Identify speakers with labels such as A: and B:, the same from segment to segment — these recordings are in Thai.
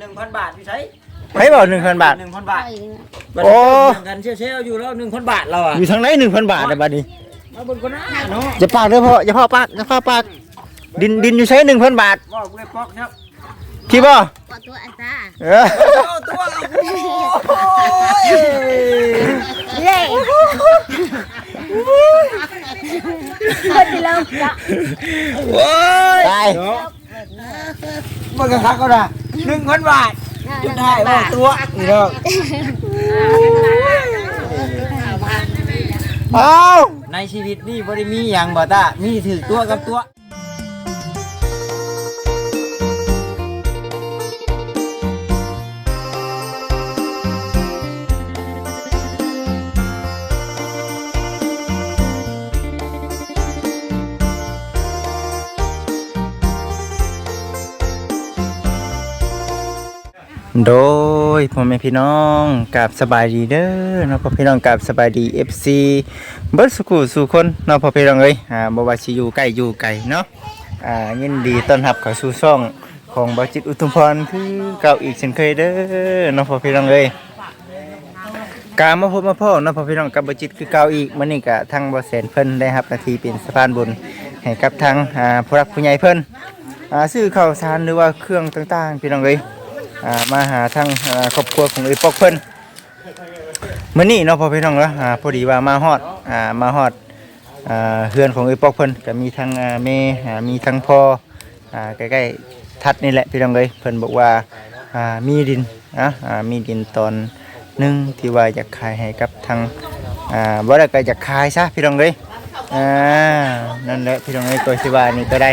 A: หนึ่งพันบาทพี่ใช้
B: ให้บอกหนึ่งพันบาท
A: หนึ่งพันบาท
B: โอ้
A: บัดนี้เบิ่งกันเชี่ยวๆอยู่แล้วหนึ่งพันบาทเราอะ
B: อยู่ทางไหนหนึ่งพันบาทอะบัดนี้
A: มาเบนคนหน้าเนาะ
B: อย่าปากเด้อพ่ออย่าพ่อปากอย่าพ่อปากดินดินอยู่ใช้หนึ่งพันบาท
A: ว่ากูได้ปอกครับ
B: พี่บ่
C: กดตัวไอ้ตา
B: เออ
A: เอาตัวเอาโอ้ย
C: เล่คนที่เริ่มจะ
A: โอ้ย
B: ตาย
A: เนาะมันก็คักก็ได้ หนึ่งพันบาทจุดได้ว่าตัวนี่เนาะ
B: เอา
A: ในชีวิตนี่บ่ได้มีอย่างบ่ตามีถือตัวกับตัว
B: โดยพ่อแม่พี่น้องกับสบายดีเด้อเนาะพ่อพี่น้องกับสบายดี FC เบิร์ดสุขุสู่คนเนาะพ่อพี่น้องเอ้ยอ่าบ่ว่าสิอยู่ใกล้อยู่ไกลเนาะอ่ายินดีต้อนรับเข้าสู่ช่องของบ่าวจิตอุทุมพรคือเก่าอีกเช่นเคยเด้อเนาะพ่อพี่น้องเอ้ยการมาพบมาพ่อเนาะพ่อพี่น้องกับบาจิตคือเก่าอีกมื้อนี้ก็ทางบ่แสนเพิ่นได้รับหน้าที่เป็นสะพานบุญให้กับทางอ่าผู้รักผู้ใหญ่เพิ่นอ่าซื้อข้าวสารหรือว่าเครื่องต่างๆพี่น้องเอ้ย มาหาทางครอบครัวของเอ้ปอกเพิ่นมื้อนี้เนาะพ่อพี่น้องเนาะพอดีว่ามาฮอดมาฮอดเฮือนของเอ้ปอกเพิ่นก็มีทั้งอ่าแม่มีทั้งพ่ออ่าใกล้ๆทัดนี่แหละพี่น้องเอ้ยเพิ่นบอกว่ามีดินนะมีดินตอนหนึ่งที่ว่าอยากขายให้กับทางบ่ได้ก็อยากขายซะพี่น้องเอ้ยนั่นแหละพี่น้องเอ้ยตัวสิว่านี่ก็ได้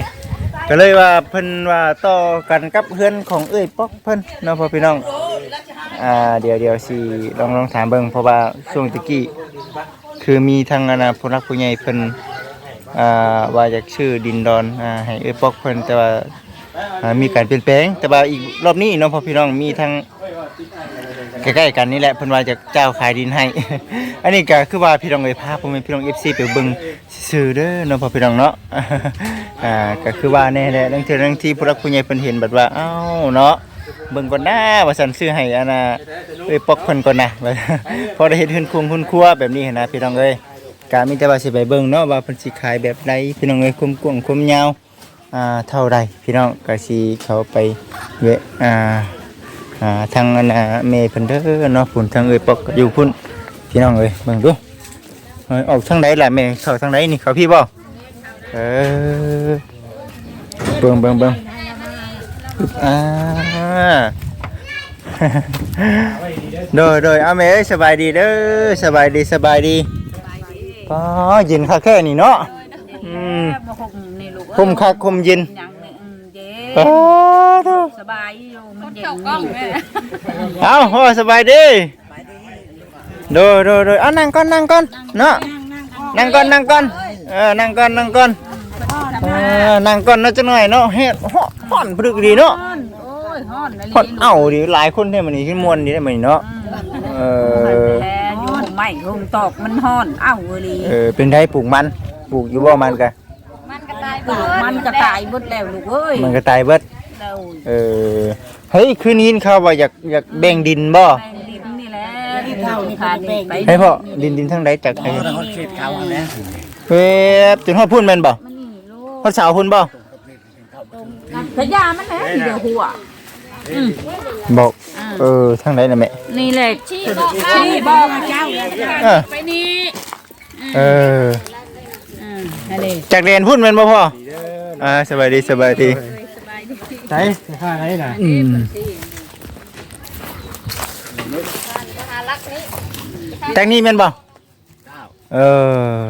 B: ก็เลยว่าเพิ่นว่าต่อกันกับเพื่อนของเอ้ยป๊อกเพิ่นเนาะพ่อพี่น้องอ่าเดี๋ยวเดี๋ยวสิลองลองถามเบิ่งเพราะว่าช่วงตะกี้คือมีทางอนาผู้รักผู้ใหญ่เพิ่นอ่าว่าอยากชื่อดินดอนอ่าให้เอ้ยป๊อกเพิ่นแต่ว่าอ่ามีการเปลี่ยนแปลง แต่ว่าอีกรอบนี้เนาะพ่อพี่น้องมีทาง ใกล้ๆกันนี่แหละเพิ่นว่าจะเจ้าขายดินให้ อันนี้ก็คือว่าพี่น้องเอ้ยพาผมเป็นพี่น้อง FC ไปเบิ่งซื่อเด้อเนาะพ่อพี่น้องเนาะอ่าก็คือว่าแน่แหละเรื่องที่เรื่องที่ผู้รักผู้ใหญ่เพิ่นเห็นบัดว่าเอ้าเนาะเบิ่งก่อนหน้าว่าซั่นซื้อให้อันน่ะเอ้ยปอกเพิ่นก่อนนะพอได้เฮ็ดเฮือนคุงคุณครัวแบบนี้หั้นนะพี่น้องเอ้ยก็มีแต่ว่าสิไปเบิ่งเนาะว่าเพิ่นสิขายแบบใดพี่น้องเอ้ยคุมกว้างคุมยาวอ่าเท่าใดพี่น้องก็สิเขาไปเวะอ่า อ่าทางอันน่ะเมย์เพิ่นเด้อเนาะพุ่นทางเอ้ยปอกก็อยู่พุ่นพี่น้องเอ้ยเบิ่งดูเอ้ยออกทางใดล่ะแม่เข้าทางใดนี่เขาพี่บ่เออเบิ่งเบิ่งเบิ่งอึ๊บอ่าโดยโดยเอาแม่เอ้ยสบายดีเด้อสบายดีสบายดีอ๋อเย็นคักแค่นี้เนาะอืม
D: บ่คงนี่ลูก
B: คมคักคมเย็น
D: หยังนี่อืม เย็
B: อ๋อนโธ่
D: สบายอยู่มันเย็นนี่
B: เอาพ่อสบายดีโดยโดยโดยเอานั่งก่อนนั่งก่อนเนาะนั่งก่อนนั่งก่อนเออนั่งก่อนนั่งก่อนเออนั่งก่อนเนาะจังหน่อยเนาะเฮ็ดฮ้อนฮ้อนพรึกดีเนาะ
D: ฮ้อนโอ้ยฮ้อนอะไร
B: ฮ้อนเอ้าดิหลายคนเท่มันนี่ที่มวนดีได้มื้อนี้เนาะเออ
D: แท้อยู่ไม่คงตอกมันฮ้อนเอ้าเวลี
B: เออเป็นไดปลูกมันปลูกอยู่บ่มันกะ
D: ปลูก มันก็ตายเบิดแล้วลูกเอ้ย
B: มันก็ตายเบิด
D: แล้ว
B: เออเฮ้ยคืนนี้เขาว่าอยากอยากแบ่งดินบ่
D: แปลงดินนี่แหละเท่านี่ค่ะนี่ไป
B: ให้พ่อดินดินทั้งใดจากไอ้
A: คนเขตเขาแล้ว
B: เว็บจนฮอดพุ่นแม่นบ่
D: มันนี่ลูก
B: ฮอดสาวพุ่นบ่
D: พยามันแหละเดี๋ยวหัว
B: บอกเออทางไหนน่ะแม่
D: นี่แหละชี้บอกชี้บอกเจ้า
B: เออ
D: ไปนี่
B: เออ
D: อืมอันนี้
B: จากเรียนพุ่นแม่นบ่พ่ออ่าสบายดีสบายดี
A: ใช้ค่าไหนน่ะ
B: อืมจากนี้แม่นบ่เออ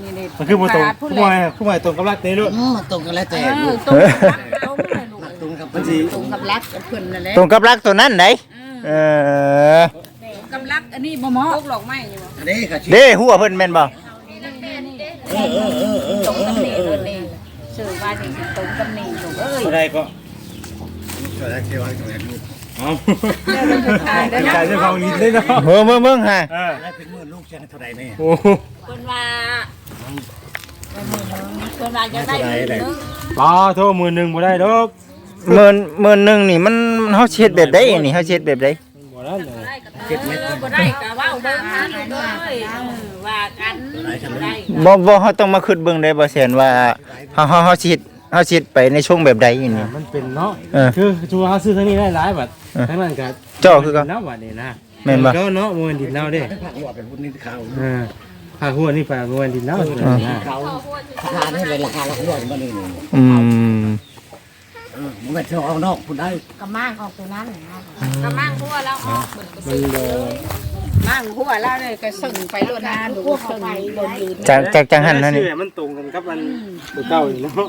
D: นี่นี่
A: มันคือบ่ตรง
D: พูด
A: ผู้
D: เล
A: มายยผู้มายตรงกับรักนี่ลูก
E: ตรงกันแล้วแต่
D: เออตรงกับตรงเลยลูก
E: ตรงกับ
A: มันสิ
D: ตรงกับรักกับเพิ่นนั่นแหละ
B: ตรงกับรักตัวนั้นไหนเออ
D: กับรักอันนี้บ่เหมาะตกหลอกไม้อยู่บ่
E: อันนี้ค่ะ
B: เด้หัวเพิ่นแม่นบ่
D: ตรงกับนี่เพิ่นนี่ชื่อว่านี่ตรงกับนี่ลูกเอ้ย
A: บ่ได้ก็
E: ตัวแรกที่ว่าตัวแรกลูก
A: เอาจ่ายเรื่องของนิดเลยเนาะ
B: เบิ่งเบิ่งเบิ่งฮะ
A: เออ
E: ได้เป็นมื่อลูกเชียงเท่าไหร่เนี่ย
A: โอ้โห
D: เพิ่นว่าเพิ่นว่าจะได้
E: ได้ได้
A: ปลาโทษมือหนึงบ่ได้ดอก
B: หมื่นหมื่นหนึงนี่มันเฮาสิเฮ็ดแบบใดอันนี้เฮาสิเฮ็ดแบบใด
F: บ่ได้เลย
E: เก็บเม็ด
D: บ่ได้ก็เว้าเบิ่งหาลูกเอ้ย ว่ากันได้
B: บ่บ่เฮาต้องมาคิดเบิ่งได้บ่แซนว่าเฮาเฮาเฮาสิเฮ็ดเฮาสิเฮ็ดไปในช่วงแบบใดอันนี้
F: มันเป็นเนาะ
B: เออ
F: คือชัวร์ซื้อทั้งนี้ได้หลายบัด
B: เออ
F: ทั้งนั้นก็
B: เจ้าคือกัน
F: น้ำบัดนี่นะ
B: แม่นบ่
F: เจ้าเนาะมวนดินเนาเด้
E: ผักหัวเป็นพุทธนิข่าว
F: เออภาคหัวนี่ไปมวนดินเนานะ
E: เขาราคานี่เลยราคาละหัวมันนี่
B: อืม
E: เออมันไม่เท่าเอานอกคุณได้
C: กระมังออกตัวนั้นนะ
D: ก็มั่งหัวแล้วออก
F: มันบ่
D: มั่งหัวแล้วเลยก็สึ่งไปโลดนาดูสึ่งโดนยืน
B: จากจากจังหันนั่นนี่
F: ชื่อมันตรงกันกับมันตัวเก่านี่เนาะ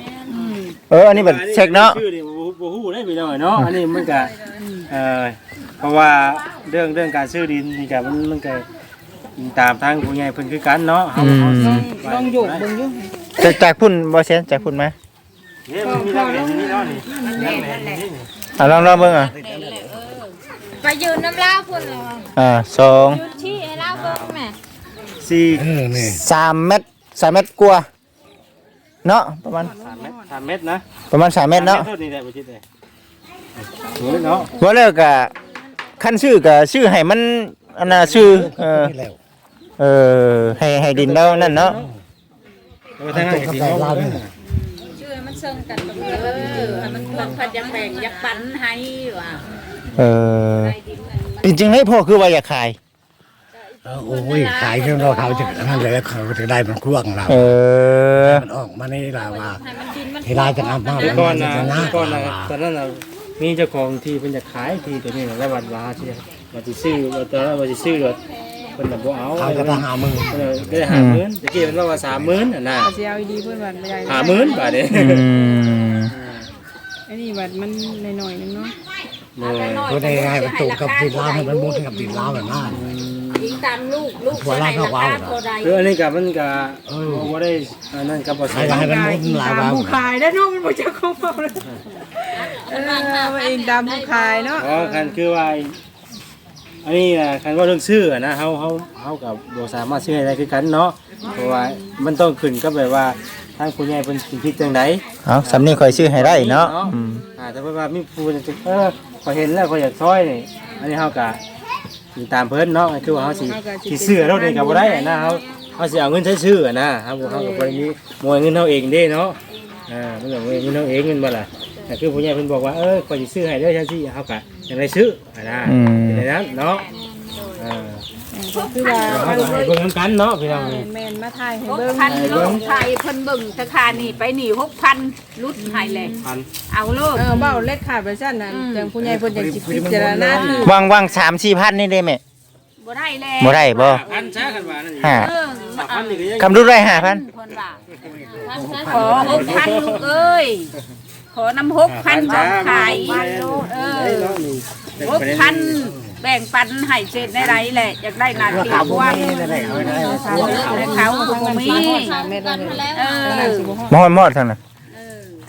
B: เออ อันนี้บัดเช็คเนาะ
F: ชื่อนี่บ่บ่ฮู้ได้พี่น้อยเนาะอันนี้มันก็เอ่อเพราะว่าเรื่องเรื่องการซื้อดินนี่ก็มันมันก็ตามทางผู้ใหญ่เพิ่นคือกันเนาะเฮา
B: อืม
F: ลองอยู่เบิ่งอยู่
B: จากจากพุ่นบ่แซนจากพุ่นมา
F: เนี่ยมันมีหลักเรียนอยู่นี่เนาะนี่นั่นแหละนี่
B: อะลองลองเบิ่งอะ
C: ไปยืนน้ำลาวพุ่นเลย
B: อ่าสอง
C: ยืนชี้ให้ลาวเบิ่งแม่
F: สี่
E: เออนี่
B: สามเมตรสามเมตรกว่าเนาะประมาณ
F: สามเมตรสามเมตรนะ
B: ประมาณสามเมตรเนาะ
F: สมนี่แหละบ่คิดเลยสวยเนาะ
B: ว่าแล้วก็ขั้นชื่อก็ชื่อให้มันอันน่ะชื่อเออ
E: นี่แล้ว
B: เออให้ให้ดินแล้วนั่นเนาะ
F: แล้วก็ทางนั้นก็สิ
E: ใจ
F: เนาะ
E: เราเนี่ย
D: ชื่อมันเซิงกันตรงนี้เออให้มันเพิ่นพัดยังแบ่งอยักปันให้ว่า
B: เออจริงๆให้พ่อคือว่าอยากขาย
E: เออโอ้ยขายเครื่องเราเขาจะนั่นเลยเขาจะได้มันคล่วงเรา
B: เออ
E: มันออกมานี่เราว่า
D: ให้มันดินมัน
E: ที่ได้จะเอามา
F: แต่ก่อนนะ
E: จะ
F: แต่ก่อนนะ
E: ว่า
F: ตอนนั้นน่ะมีเจ้าของที่เพิ่นจะขายที่ตัวนี้น่ะแล้ววัดว่าที่ว่าสิซื้อว่าตอนนั้นว่าสิซื้อรถเพิ่นน่ะบ่เอา
E: เขาจะต้องหามือ
F: เพิ่นน่ะได้หาหมื่นตะกี้มันว่าว่าสามหมื่นอะนะ
G: สิเอาดีเพิ่นว่าไม่ได้
F: หาหมื่นบาทนี่
B: อืม
G: อันนี้บัดมันน้อยๆนึงเนาะ
F: โอ้ย
E: ตัวนี้ให้มันตรงกับดินล้าวให้มันมุดกับดินล้าวแบบนั้น
D: ยิงตามลูกลูก
E: หัวลากเข้าว้าวเอ
D: ตัวใด
F: คืออันนี้ก็มันก็บ่ได้อันนั้นก็บ่ใช่
E: ให้ให้มันมุดลาว
G: ตาม
E: ว้าว
G: ผู้ขายได้เนาะมันบ่จะเข้าเฝ้าเลยเออว่าเองตามผู้ขายเนาะ
F: เพราะคันคือว่าอันนี้นะคันว่าเรื่องซื้อนะเฮาเฮาเฮากับบ่สามารถซื้อให้ได้คือกันเนาะเพราะว่ามันต้องขึ้นกับแบบว่าทางผู้ใหญ่เพิ่นสิคิดจังได
B: เอาสำนี้คอยชื่อให้ได้เนาะอ่า
F: แต่ว่ามีผู้จะเออ พอเห็นแล้วพออยากซอยนี่อันนี้เฮากะอยู่ตามเพิ่นเนาะคือว่าเฮาสิสิซื้อเราเองก็บ่ได้อะนะเฮาเฮาสิเอาเงินใช้ซื้ออะนะเฮาบ่เฮาก็บ่ได้มีมวยเงินเฮาเองเด้เนาะอ่ามันก็มวยเงินเฮาเองเงินบ่ล่ะแต่คือผู้ใหญ่เพิ่นบอกว่าเออขอยสิซื้อให้เด้อจังซี่เฮากะยังได้ซื้ออะนะเป็นอย่างนั้นเนาะอ่า
G: คือว่า
F: เฮาก็ให้เบิ่งกันเนาะพี่น้อง
G: แม่นมาถ่ายให้
D: หก
G: เบิ่ง
D: พันลูกไทยเพิ่นเบิ่งธนาคารนี่ไปหนีหกพันลุดไทยเลย
F: พัน
D: เอาโลด
G: เออเว้าเล็ดขาดไปซั่นน่ะจังผู้ใหญ่เพิ่นจังสิพิจารณาถือ
B: วางวางสามสี่พันนี่ได้ไหม
D: บ่ได้แล้
B: บ่ได้บ่
F: พันช้ากันว่านั่น
B: ห้า
D: เออ
F: พันนี่ก็ยัง
B: คำรู้ได้ห้าพัน
D: เพิ่นว่าขอหกพันลูกเอ้ยขอน้ำหกพันของขายเออหกพัน แบ่งปันให้เศษได้ไรแหละ อยากได้นาทีกว่า
E: ได้เอาได้
D: แต่เขาคงมี
G: 3เมตรนั่น
D: เออ
B: มอดมอดทางนั้น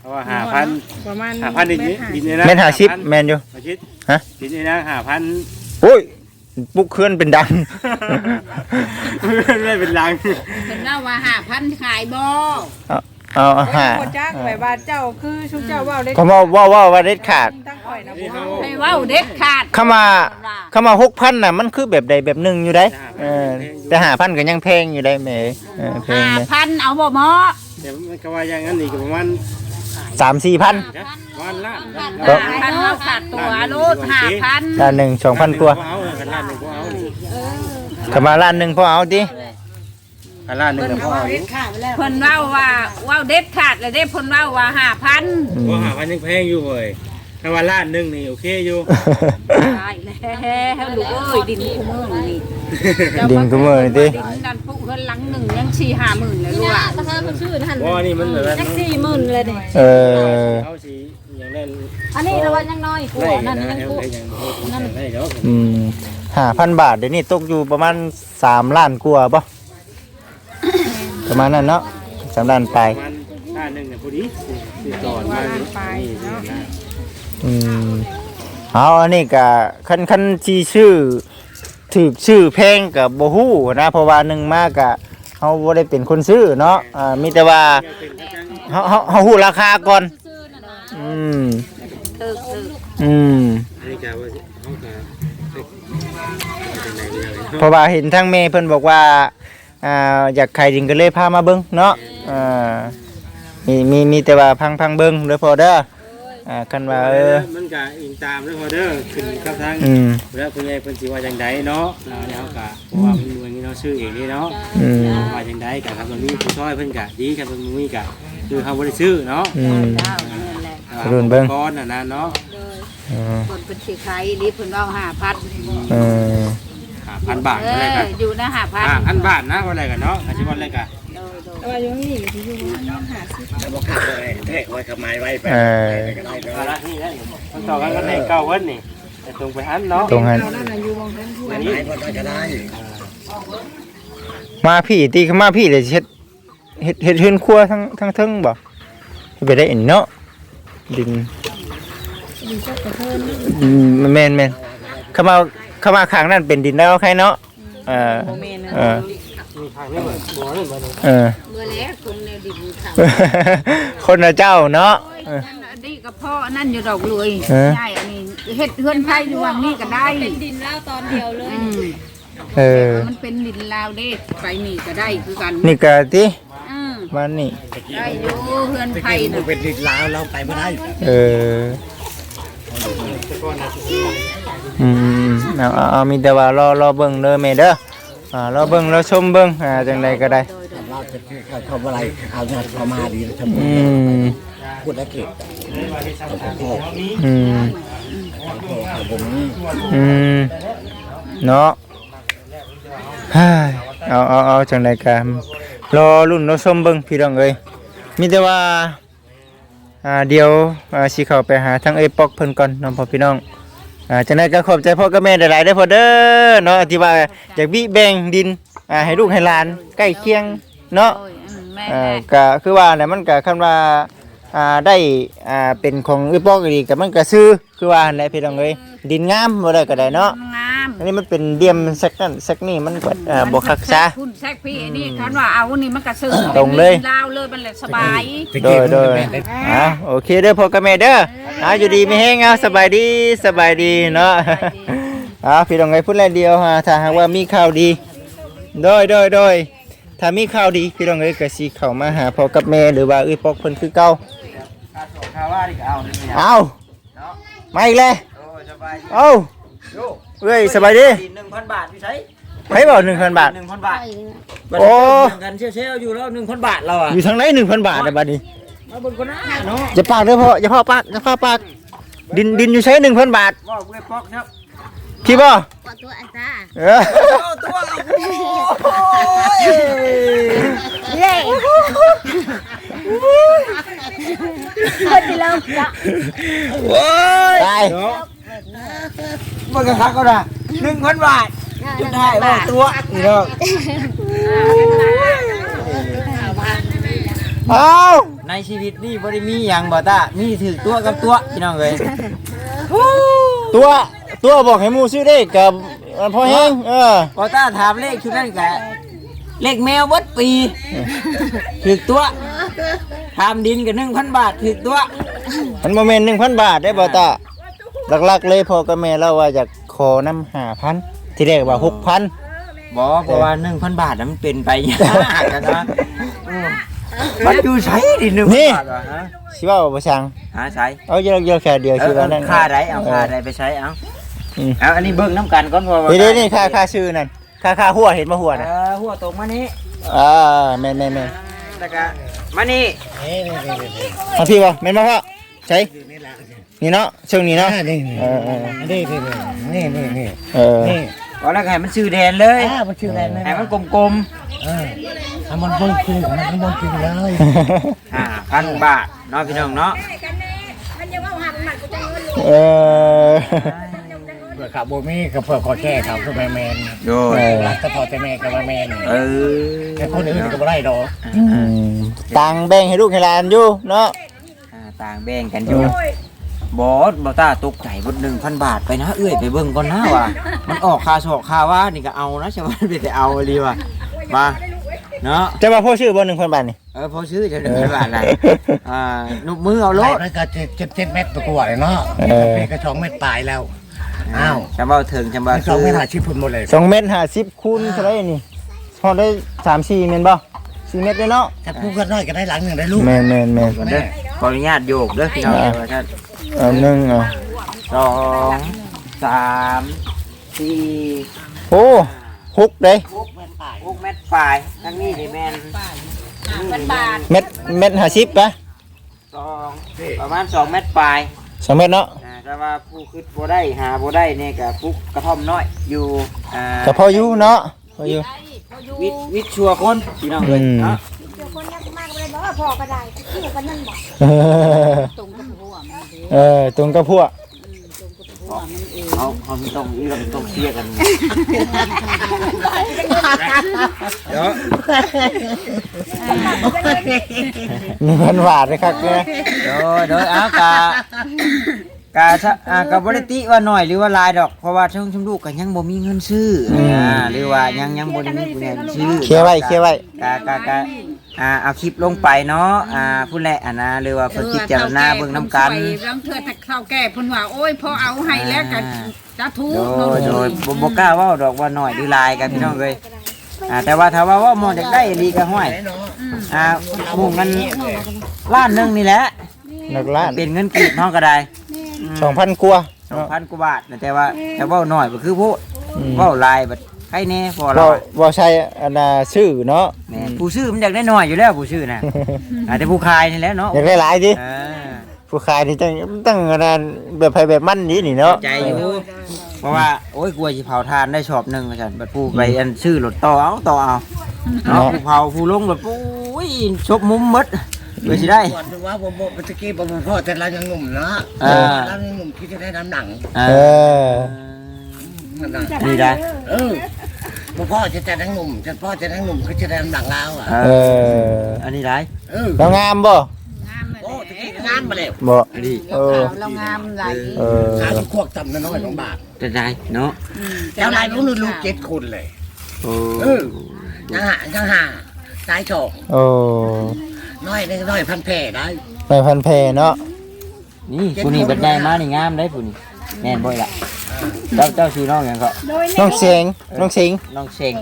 F: เพราะว่า5,000
G: ประมาณ
F: 5,000นี่ดินนี่นะ
B: แม่นหาชิปแมนอยู่
F: มาคิด
B: ฮะ
F: ดินนี่นะ5,000
B: โอ้ยปุกเคลื่อนเป็นดัง
F: ไม่เป็นรัง
D: เพิ่นเล่าว่าห้าพันขายบ่
B: เอาเอาหา
G: บ่จักแบบว่าเจ้าคือชุเจ้าเว้าเล็ด
B: เขาบอกว่าว่าว่าเด็ดขาด
G: ตั้งข่อยนะ
F: นี่
G: บ่
F: เขา
D: ให้เว้าเด็ดขาด
B: เข้ามาเข้ามาหกพันน่ะมันคือแบบใดแบบหนึ่งอยู่ได้เออแต่หาพันก็ยังแพงอยู่ได้แหม่เออแพง
D: ห้า
B: เลย
D: พันเอาบ่หมอ
F: เดี๋ยวมันก็ว่าอย่างนั้นอีกประมาณ
B: สามสี่พัน
F: นะประมาณล้าน
B: ก็
D: ห้าพันเอาขาดตัวโลดห้าพัน
B: ล้านหนึ่งสองพันกว่า
F: เอากันล้านหนึ่งก็เอานี่
B: เข้ามาล้านหนึ่งพอเอาดิ
F: กันล้านหนึ่งก็พอเอาอยู่
D: เพิ่นเว้าว่าเว้าเด็ดขาดเลยเด้เพิ่นเว้าว่าห้าพัน
B: อืม
F: ว่าหาพันยังแพงอยู่เว้ยถ้าว่าล้านหนึ่งนี่โอเคอยู่
D: ตายแล้วลูกเอ้ยดินคู่มือนี่
B: ดินก็มือนี่ดิ
D: ดินนั่นปุ๊เพิ่นหลังหนึ่งยังสี่ห้าหมื่นเลยลูกอะ
C: ถ้ามันชื่อนั่น
F: ว่านี่มันแบบว่า
C: จัก40,000เลยนี่
B: เออ
F: เขาสีอย่างได้
C: อันนี้ระวังยังน้อยก
F: ได้
C: ว่านั่น
F: นะ
C: ยัง
F: ได้
C: กู
F: อย่างได้เนาะ
B: อืมห้าพันบาทเดี๋ยวนี้ตกอยู่ประมาณสามล้านกว่าป่ะ ประมาณนั้นเนาะสามล้านไป
F: ประมาณล้านหนึ่งเนี่ยพอดีติดต่อมานี่นะ
B: อืมเอาอันนี้ก็คันคันที่ชื่อถือชื่อแพงกับโบฮู้นะเพราะว่าหนึ่งมากกะเขาบ่ได้เป็นคนซื้อเนาะอ่ามีแต่ว่าเขาเขาเขาฮู้ราคาก่อนอืม
D: ตึกตึก
B: อืม
F: นี่จะว่าเขาก็เอ๊ะว่าจังได๋เลย
B: เพราะว่าเห็นทั้งแม่เพิ่นบอกว่า อ่าอยากขายดินก็เลยพามาเบิ่งเนาะอ่ามีมีมีแต่ว่าพังพังเบิ่งเด้อพอเด้ออ่าคันว่าเออ
F: มันก็อิงตามเด้อพอเด้อขึ้นกับทาง
B: อืม
F: แล้วผู้ใหญ่เพิ่นสิว่าจังไดเนาะแล้วเนี่ยเขาก็เพราะว่ามันอยู่อย่างนี้เนาะชื่อเองนี่เนาะ
B: อืม
F: ว่าจังไดก็ครับมันมีผู้ช่วยเพิ่นก็ดีครับมันมีก็คือเฮาบ่ได้ซื้อเนาะ
B: อืม
D: เจ้านั่นแหละ
B: รุ่นเบิ่ง
F: ก้อนน่ะนะเนาะ
B: อืม
D: คนเป็นสิขายรีบเพิ่นเอาห้าพัน
B: อื ม
F: 5,000บาท
D: เอ
F: อะไร
D: อ
F: กัน
D: อยู่นะห้าพัน
F: 5,000บาทนะว่าอะไรกันเนาะอาชีพว่าอะไรกัน
G: แต่ว่าอยู่นี่ที่อยู่หาสิ
E: แล้วบอกขาดเลยเท่ไว้ขมายไว้ไป
B: เออ
E: ก็ได้เลย
F: เอาละนี่แหละมันต่อกันก็ได้เก้าวันนี่แต่ตรงไปหันเนาะ
B: ตรงหัน
G: เอานั่นน่ะอยู่วงทั้งทั่ว
E: ขมายก็ได้ก็ได้
B: มาพี่ตีเข้ามาพี่เลยเฮ็ดเฮ็ดเฮ็ดเฮือนครัวทั้งทั้งเทึงบ่เฮ็ดไปได้เอ็นเนาะดิน
G: ดีสักกระเทิน
B: อืมแม่นแม่นเข้ามา เข้ามาข้างนั้นเป็นดินแล้วใครเนาะเออ
G: โมเมนต์
B: เออ
F: มีทางนี้เหมือนบัวนี่บัวนี่
B: เออ
D: เมื่อแล้วคนแนวดิบค่ะ
B: คนละเจ้าเนาะเออ
D: อันนี้ก็พ่อนั่นอยู่ดอกเลย
B: เออ
D: ใช่อันนี้เฮ็ดเฮือนไผอยู่วังนี้ก็ได้
C: เป็นดินแล้วตอนเดียวเลย
D: อืม
B: เออ
D: มันเป็นดินลาวเด้ไปนี่ก็ได้คือกัน
B: นี่ก็ติ
D: อืม
B: มานี่
D: ได้อยู่เฮือน
E: ไป
D: ไผ
E: กิน
D: น่ะ
E: เป็นดินลาวเราไปไม่ได้
B: เอออื มเอาเอาเอามีแต่ว่ารอรอเบิ่งเด้อแม่เด้ออ่ารอเบิ่งรอชมเบิ่งอ่าจังไดก็ได้
E: เราจะเขาอะไรเอาเงินเขามาดีทั้งหมด
B: อืม
E: พูดได้เก็บเขาพ่อ
B: อืม
E: เขาพ่อเขาผมนี่
B: อืมเนาะเฮ้ยเอาเอาเอาจังไดกันรอรุ่นรอชมเบิ่งพี่น้องเอ้ยมีแต่ว่าอ่าเดี๋ยวอ่าสิเข้าไปหาทางเอ้ยปอกเพิ่นก่อนน้องพ่อพี่น้อง อ่าจังไดก็ขอบใจพ่อกับแม่หลายๆเด้อพ่อเด้อเนาะที่ว่าอยากบิแบ่งดินอ่าให้ลูกให้หลานใกล้เคียงเนาะ
D: โอ้ยอืมแม่
B: เอ่อก็คือว่าเนี่ยมันก็คำว่าอ่าได้อ่าเป็นของอีปอกอีกก็มันก็ซื้อคือว่าในพี่น้องเอ้ยดินงามบ่ได้ก็ได้เนาะ
D: งา ม
B: อันนี้มันเป็นเดียมสักนั่นสักนี่มันก็อ่าบ่คักซะ
D: คุณแซกพี่นี่คันว่าเอานี่มันก็ซื้อ
B: ตรงเลย
D: ลาวเลยมันแหละสบาย
E: ตะ
B: โด
E: กี้
B: ย
E: มัน
B: โดย
E: เป็น
B: อ่าโอเคเด้อพ่อกับแม่เด้ออ่าอยู่ดีมีแฮงเอาสบายดีสบายดีเนาะอ่าพี่น้องเอ้ยพูดแล้วเดียวฮะถ้าหากว่ามีข่าวดีโดยโดยโดยถ้ามีข่าวดีพี่น้องเอ้ยก็สิเข้ามาหาพ่อกับแม่หรือว่าเอ้ยปอกเพิ่นคือเก่า
A: ข้าวว่าดิก็เอานี่นะ
B: เอามาอีกแล้ว
A: โอ้ยสบายดี
B: เอา
A: โย
B: เอ้ยสบายดี
A: หนึ่งพันบาทพี่ใช้
B: ให้บอกหนึ่งพันบาท
A: หนึ่งพันบาท
B: โอ้
A: แบ่งกันเชี่ยวๆอยู่แล้วหนึ่งพันบาทเราอะ
B: อยู่ทางไหนหนึ่งพันบาทนะบัดนี้
A: มาบนคนหน้าเนาะ
B: อย่าปากเด้อพ่ออย่าพ่อปากอย่าพ่อปาก ดินดินอยู่ใช้หนึ่งพันบาท
A: ว่าเว้ยปอกครับ
B: พี่บ่
C: ตัวอาจารย์
B: เออ
A: เอาตัวเอาโอ้ย
C: เล่คนที่เราจะ
A: โอ้ย
B: ตาย
A: มันก็คักก็ได้หนึ่งพันบาทจุดได้ว่าตัวนี่เนาะ
B: เอา
A: ในชีวิตนี่บ่ได้มีอย่างบ่ตามีถือตัวกับตัวพี่น้องเอ้ย
B: ตัวตัวบอกให้หมูซื้อได้กับพ่อแห้งเออ
A: บ่ตาถามเลขชุดนั้นกะเลขแมววัดปีถือตัวทำดินกับหนึ่งพันบาทถือตัว
B: มันโมเมนต์หนึ่งพันบาทได้บ่ตา หลักๆเลยพ่อกับแม่เราว่าอยากขอน้ำหาพันที่แรกว่าหกพัน
A: บ่เพราะว่าหนึ่งพันบาทน่ะมันเป็นไปยากอะนะอืมมันอยู่ใช้ดิหนึ่งพันบาทวะฮะ
B: สิว่าบ่ช่าง
A: หาใช้
B: เอาเยอะๆแค่เดียว
A: เอ
B: สิ
A: อ
B: ว่านั่น
A: ค่าใดเอาค่าใดไปใช้เอา
B: อืม
A: เอาอันนี้เบิ่งน้ำกันก่อนเพราะว่า
B: นี่นี่ค่าค่าชื่อนั่นค่าค่าหัวเห็นมาหัว
A: เอ
B: น่ะ
A: อหัวตรงมานี่
B: อ่าแม่นแม่นแม่น
A: แล้วก็มานี่
E: นี่นี่นี่นี่
B: เอาพี่บ่แม่นบ่พ่อใช่ นี่เนาะช่วงนี้เนาะ
E: นี่นี่
B: เออเออ
E: นี่นี่นี่นี่
B: เออ
E: นี่
A: ก็แล้วก็ให้มันชื่อแดนเลย
E: อ่ามันชื่ออะไรนะ
A: ให้มันกลม
E: เออถ้ามันบนคือมันบนคือเลย
A: ๆห้าพันบาทเนาะพี่น้องเนาะ
B: เออ
E: เพื่อขับโบมี่กับเพื่อขอแก้เขาคือแมแมน
A: โดย
E: รักแต่พอแต่แม่กับแมน
A: เออ
E: แต่คนอื่นก็ไม่ได้ดอก
B: อืมตังค์แบ่งให้ลูกให้หลานอยู่เนาะ
A: อ่าต่างแบ่งกันอยู่ บอสบอต้าตกใจบดหนึ่งพันบาทไปนะ เอ้ยไปเบิ่งก่อนนะว่ะมันออกคาโศกคาว่านี่ก็เอานะใช่ไหมไปแต่เอาเลยว่ะมาเนาะ
B: จะมาพ่อชื่อบ่1,000บาทนี่
A: เออพอซื้อจะหนึ่งพันบาทนะอ่านุบมือเอา
E: ร
A: ร
E: ถ
A: ถ
E: นั่นก็เจ็ดเจ็ดเม็ดตัวกว่าเลยเนาะเป็นกระชองเม็ดตายแล้วอ้าว
A: จำว่าถึงจำว่า
E: สอง
A: คื
E: ไม่
A: อ
E: หาชิพพุ่นหมดเลย
B: สองเมตรห้าสิบคูณเท่าไหรนี่พอได้สามสี่เมตรบ่สี่เมตรเลยเนาะ
E: ถ้าพูดกันน้อยก็ได้หลังหนึ่งได้ลูก
B: แมนแมนแมน
A: เด้ อขออนุญาตโยกเด้อพี่น้องเด้อท่าน
B: เอาหนึ่งเอา
A: สองสามสี่
B: โอ้หกเด้
A: หกเม็ดปลายทั้งนี้ดิแมน
D: มันบาท
B: เม็ดเม็ดห้าสิบปะ
A: สองประมาณสองเม็ดปลาย
B: สองเม็ดเนาะ
A: อ่าแต่ว่าผู้คิดบ่ได้หาบ่ได้เนี่ยกับปุ๊กกระท่อมน้อยอยู่อ่า
B: ก็พออยู่เนาะพออยู่
A: วิทย์วิทย์ชัวร์คนพี่น้องเลย
B: อืม
A: เนาะ
C: เดี๋ยวคนยังมากเลยบอกว่าพอก็ได้ที่ก็นั่นบอก
D: ตรงกับหัวมันเด้
B: เออตรงกับพวก
D: หัวมันเอง
A: เขาเขาไม่ต้องอีเราต้องเคลียร์กันเดี๋ยว
B: มีพันบาทเลยครับเนี่ย
A: เดี๋ยวเดี๋ยวเอากะกะชะอ่ากะบริติว่าหน่อยหรือว่าหลายดอกเพราะว่าช่วงชมลูกกันยังบ่มีเงินซื้ออ่าหรือว่ายังยังบ่ได้มีผู้ใหญ่ซื้อ
B: เคลียร์ไว้เคลียร์ไว้
A: กะกะกะ อ่าเอาคลิปลงไปเนาะอ่าผู้แลอะนะหรือว่าเพิ่นคิดเจารณาเบิ่งนํกัน
D: ลังเทื่อถ้าเข้าแก่เพิ่นว่าโอ้ยพอเอาให้แล้วก็จะทุก
A: โดยโดยบ่บ่กล้าเว้าดอกว่าน้อยหรือหลายกันพี่น้องเอ้ยอ่าแต่ว่าถ้าว่าเว่าหมอจากได้อีหลีก็ห้อยอ่าหมู่กันล้านหนึงนี่แหละ
B: หนักล้าน
A: เป็นเงินกีบเนาะก็ได้
B: สองพันกว่า
A: สองพันกว่าบาทนะแต่ว่าแต่เว้าน้อยก็คือพูด
B: อืม
A: เว้าหลายบัด ใครแน่พอ
B: บ่
A: เรา
B: บ่ใช่อันน่ะชื่อเนาะ
A: แม่นผู้ซื้อมันอยากได้น้อยอยู่แล้วผู้ซื้อน่ะอ่าแต่ผู้ขายนี่แหละเนาะ
B: อยากได้หลายดิ
A: เออ
B: ผู้ขายนี่จังตั้งอันนั้นแบบไผแบบมันนี่นี่เนาะ
A: ใจอยู่เพราะว่าโอ้ยกลัวสิเผาทานได้ชอบหนึงว่าซั่นบัดผู้ไปอันซื้อรถต่อเอาต่อเอาเนาะผู้เผาผู้ลงแบบปุ้ยชบมุมหมดเพื่อสิได้
E: ก่อนดูว่าผมบอกเมื่อกี้ผมบอกพ่อแต่เรายังหนุ่มเนาะ
A: เออ
E: เรายังหนุ่มคิดจะได้น้ำหนัง
A: เอ
B: เอ
A: อ
B: อ
E: นั่นน่ะ
A: นี่ได้
E: เออบอกพ่อจะแต่ทั้งหนุ่มจะพ่อจะทั้งหนุ่มคือจะได้น้ำหนังแล้วอะ
A: เอ
B: เอ
A: อ
B: อ
A: อันนี้ได้
E: เออ
B: เรางามบ่
D: งามเลย
E: โอ้ตะกี้ก็งามมาแล้ว
B: บ่
A: อันนี้
B: เออ
D: เรางามหลาย
B: เออ
E: ขาลูกควกต่ำน้อยของบาท
A: จะได้เนาะ
E: เจ้านายรู้ลูกเจ็ดคนเลย
A: โอ้
E: เออยังหายังหาตายสอง
B: โอ้
E: น้อยนึงน้อยพันแผ่ได้
B: ไปพันแพเนาะ
A: นี่ผู้นี้บัดได้มานี่งามได้ผู้นี้ แม่นบ่อยล่ะเจ้าเจ้าชื่อน้องหยังก็
B: น้องเสียงน้องสิง
A: น้องเชง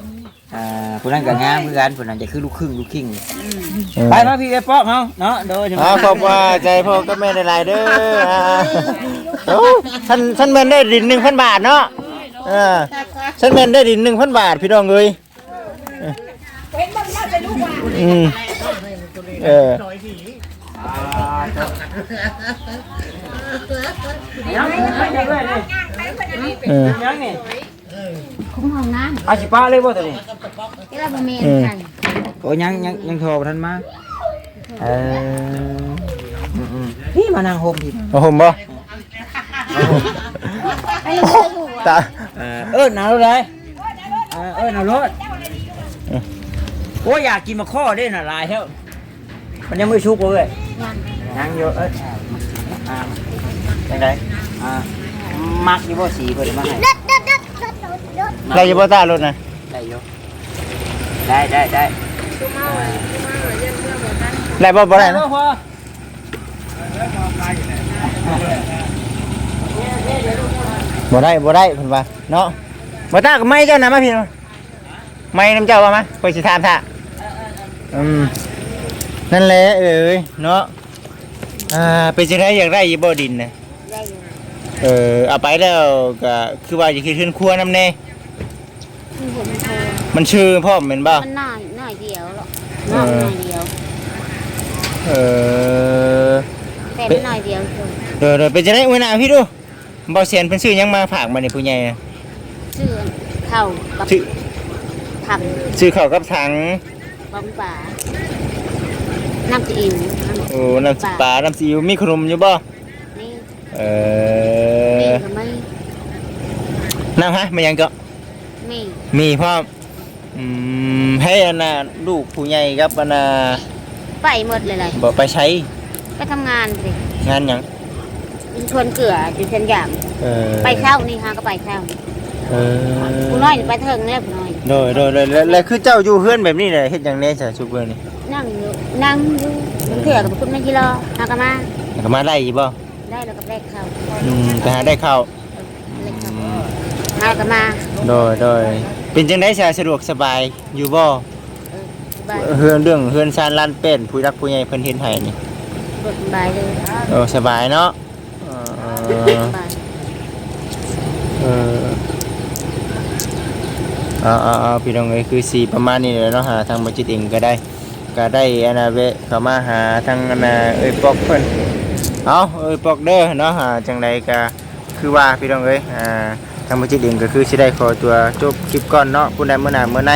A: อ่าผู้นั้นก็งามคือกันผู้นั้นจะคือลูกครึ่งลูกครึ่ง
B: เออ
A: ไปมาพี่ไปปอกเฮาเนาะโดย
B: อ่าขอบว่าใจพ่อก็แม่ได้หลายเด้ออ่าโอ้ท่านท่านแม่นได้ดิน1,000บาทเนาะเออท่านแม่นได้ดิน1,000บาทพี่น้องเอ้ยอืมเออ
A: ยังไม่ได้เลยนี่
B: เออ
A: ยังนี่
C: คุ้มห้องน้ำ
A: อาสิป้าเลยบ่ตัวนี้
C: ที่เราบ่มี
B: อืม
C: กัน
A: โอ้ยังยังยังโทรบ่ทันมาเออนี่มานั่งโฮมพี่
B: เอาผมบ่ตา
A: เออเอิ้นเอาเลยเออเอิ้นเอารถโอ้ยอยากกินมะข้อเด้น่ะลายแท้มันยังไม่ชุกเลย ยังอยู่เอ้ยอ่าจังไดอ่ามักอยู่บ่สีเพิ่นมาให้
C: เด็ดเด็ดเด็ดเด็ดเด็ด
B: อะไรอยู่บ่ตารถน่ะ
A: ได้อยู่ได้ได้ได้
B: ได้บ่บ่ได้นะ
A: พอ
B: บ่ได้บ่ได้เพิ่นว่าเนาะบ่ตาก็ไม่เจ้านะมาพี่เนาะไม่น้ำเจ้าว่ามาไปสิถามท่าอืม นั่นแหละเอ้ยเนาะอ่าเป็นจังไดอยากได้อีบ่ดินน่ะเออเอาไปแล้วก็คือว่าจะคิดขึ้นครัวนำแน่
C: มีผมโทร
B: มันชื่อพ่อมแม่นบ่
C: มันน้อยน้อยเดียวหรอกน้อยน้อยเดียว
B: เออ
C: แต่มันน้อยเดียวคือ
B: เดี๋ยวเดี๋ยวเป็นจังได๋มื้อหน้าพี่ดูบ่เสียนเพิ่นซื้อหยังมาฝากมานี่ผู้ใหญ่น่ะ
C: ชื่อเข้ากับ
B: ชื่อ
C: ท
B: ซื้อข้าวกับถังำ
C: บอมป่า น้ำจะอิ่มน้ำ
B: โอ้น้ำปลาน้ำซีอิ๊วมีขนมอยู่บ่
C: นี่
B: เอ
C: มี
B: อ
C: ก็ไม่
B: น้ำฮะมันยังก็
C: มี
B: มีพ่ออืมให้อันน่ะลูกผู้ใหญ่ครับอันน่ะ
C: ไปหมดเลยเลย
B: บอกไปใช้
C: ไปทำงานสิ
B: งานหยัง
C: เป็นชวนเกลือเป็นเช่นอย่าง
B: เออ
C: ไปเช่านี่ฮะก็ไปเช่า
B: เออ
C: ผู้น้อยไปเถิงนี่แหละผู้น้อย
B: โดยโดยโดยแล้วแล้วคือเจ้าอยู่เฮือนแบบนี้เลยเฮ็ดหยังแน่จ้ะชุบเบอร์นี่
C: นั่งอยู่นั่งอยู่บางเถื่อกับคุณไม่กี่รอฮากามา
B: ก็มาได้อีกบ่
C: ได้แล้วก็แรกเข้า
B: อืมแต่หาได้ข้าว
C: เลยครับเฮาก็มา
B: โดยโดยเป็นจังได๋สะสะดวกสบายอยู่บ่
C: สบาย
B: เฮือนเรื่องเฮือนซานลานเป็นผู้รักผู้ใหญ่เพิ่นเฮ็ดให้นี่
C: สบายเลย
B: โอ้สบายเนาะเอ
C: ส
B: อ
C: บาย
B: เออเอาเอาเอาพี่น้องเอ้ยคือสีประมาณนี้เลยเนาะหาทางบัจิตเองก็ได้ ก็ได้อนาเวะเข้ามาหาทางอนาเอ้ยปอกเพิ่นเอาเอ้ยปอกเด้อเนาะหาจังใดก็คือว่าพี่น้องเอ้ยอ่าทางบัจิตเองก็คือสิได้ขอตัวจบคลิปก่อนเนาะผู้ใดเมื่อหน้าเมื่อใน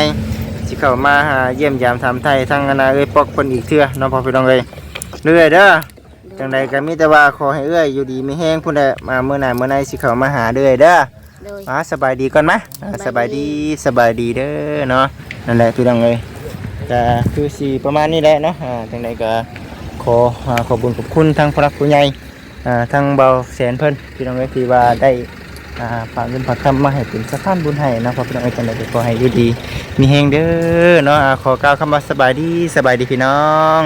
B: สิเข้ามาหาเยี่ยมยามถามไทยทางอนาเอ้ยปอกเพิ่นอีกเทื่อเนาะพอพี่น้องเอ้ยเรื่อยเด้อจังใดก็มีแต่ว่าขอให้เอ้ยอยู่ดีไม่แห้งพุ่นใดมาเมื่อไหร่เมื่อไหร่สิเขามาหาเด้อเด้อ
C: โดย
B: มาสบายดีก่อนมะอ่าสบายดีสบายดีเด้อเนาะนั่นแหละพี่น้องเอ้ย ก็คือสีประมาณนี้แหละเนาะทางใดก็ขออขอบคุญขอบคุณทางพระผู้ใหญ่ทางเบาแสนเพิ่นพี่น้องเอ้ที่ว่าได้อ่าฝากเงินฝากคำมาให้เป็นสะพานบุญให้นะพอพี่น้องเอ้จังใดก็ขอให้อยู่ดี มีแหงเด้อเนาะขอกล่าวคำว่าสบายดีสบายดีพี่น้อง